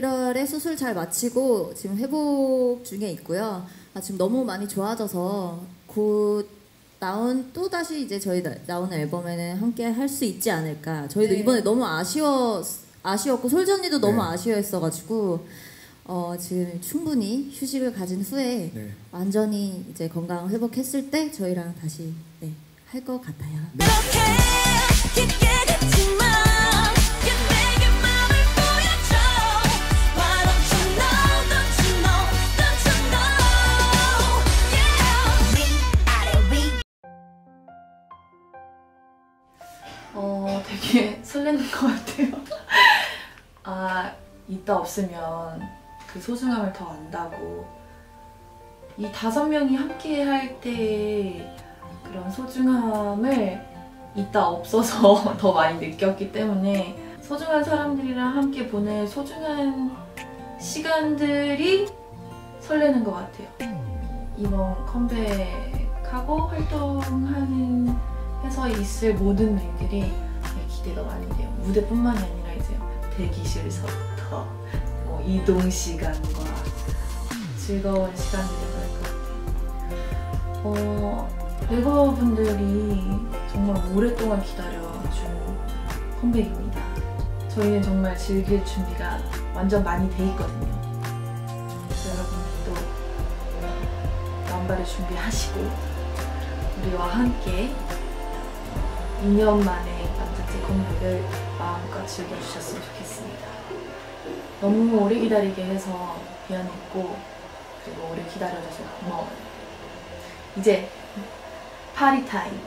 1월에 수술 잘 마치고 지금 회복 중에 있고요. 아, 지금 너무 많이 좋아져서 곧 나온 또 다시 이제 저희 나, 나오는 앨범에는 함께 할 수 있지 않을까. 저희도 네. 이번에 너무 아쉬워 아쉬웠고 솔지 언니도 너무 네. 아쉬워했어가지고 어, 지금 충분히 휴식을 가진 후에 네. 완전히 이제 건강 회복했을 때 저희랑 다시 네, 할것 같아요. 어, 되게 설레는 것 같아요. 아, 이따 없으면 그 소중함을 더 안다고. 이 다섯 명이 함께 할때 그런 소중함을 이따 없어서 더 많이 느꼈기 때문에 소중한 사람들이랑 함께 보낼 소중한 시간들이 설레는 것 같아요. 이번 컴백하고 활동하는 있을 모든 일들이 되게 기대가 많이 돼요. 무대뿐만이 아니라 이제 대기실서부터 뭐 이동 시간과 즐거운 시간들이 될것 같아요. 어, 멤버분들이 정말 오랫동안 기다려준 컴백입니다. 저희는 정말 즐길 준비가 완전 많이 돼 있거든요. 여러분들도 마음발을 준비하시고 우리와 함께 2년 만에 남자체 컴백을 마음껏 즐겨주셨으면 좋겠습니다. 너무 오래 기다리게 해서 미안했고 그리고 오래 기다려줘서 고마워요. 이제 파리 타임.